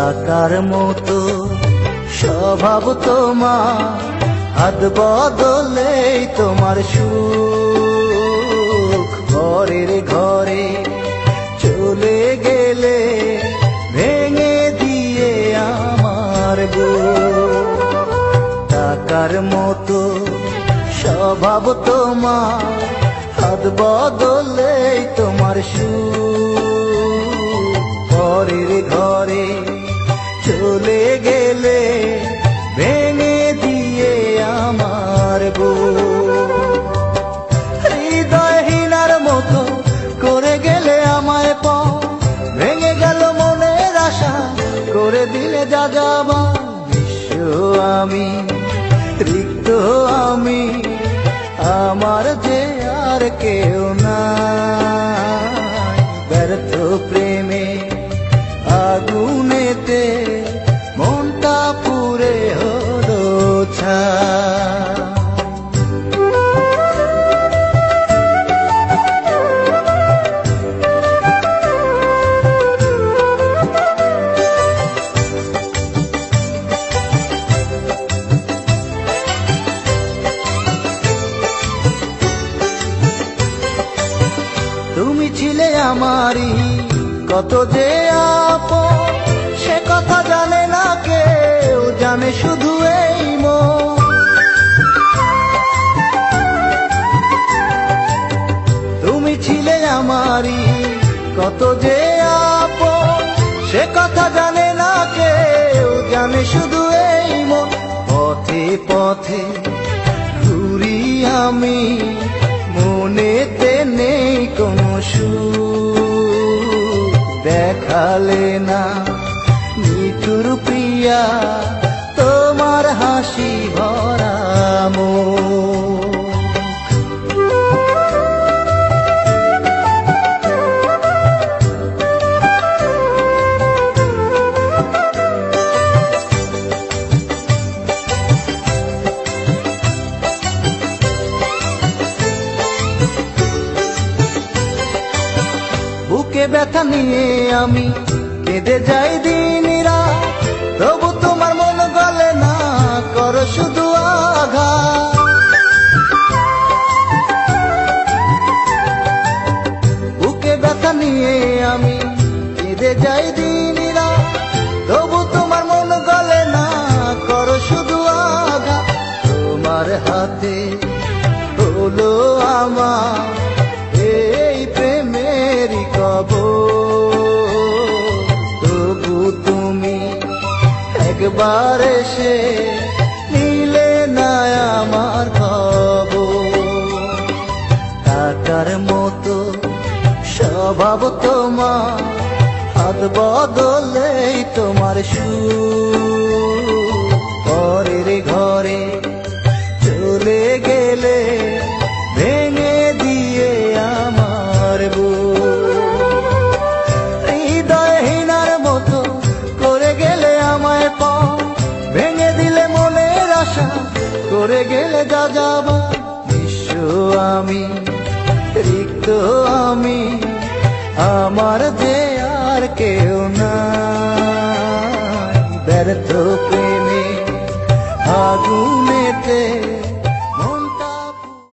টাকার মতো স্বভাব তোমার, হাত বদলেই তোমার সুখ। ঘরের ঘরে চলে গেলে ভেঙে দিয়ে আমার গো টাকার মতো স্বভাব তোমার, হাত বদলেই গেলে ভেঙে দিয়ে আমার বুক। হৃদয়হীনার মতো করে গেলে আমায় প ভেঙে গেল মনের আশা, করে দিলে যা যাবা বিশ্ব আমি রিক্ত আমি, আমার যে আর কেউ আমারই কত যে আপন, সে কথা জানে না কেউ, জানে শুধু এই মন। তুমি ছিলে আমারই কত যে আপন, সে কথা জানে না কেউ, জানে শুধু এই মন। পথে পথে ঘুরি আমি, মনেতে নেই কোনো সুখ। না। নিঠুর প্রিয়া তোমার হাসি ভরা ব্যথা নিয়ে আমি যাই দিন তবু তোমার মন গলে না, কর শুধু আঘাত। বুকে ব্যথা নিয়ে আমি কেঁদে যাই দিন একবার এসে নিলে না আমার খব টাকার মতো স্বভাব তোমার, হাত বদলেই তোমার সুর। পরের করে গেলে যা যাবা বিশ্ব আমি রিক্ত আমি আমার যে আর কেউ না ব্যর্থ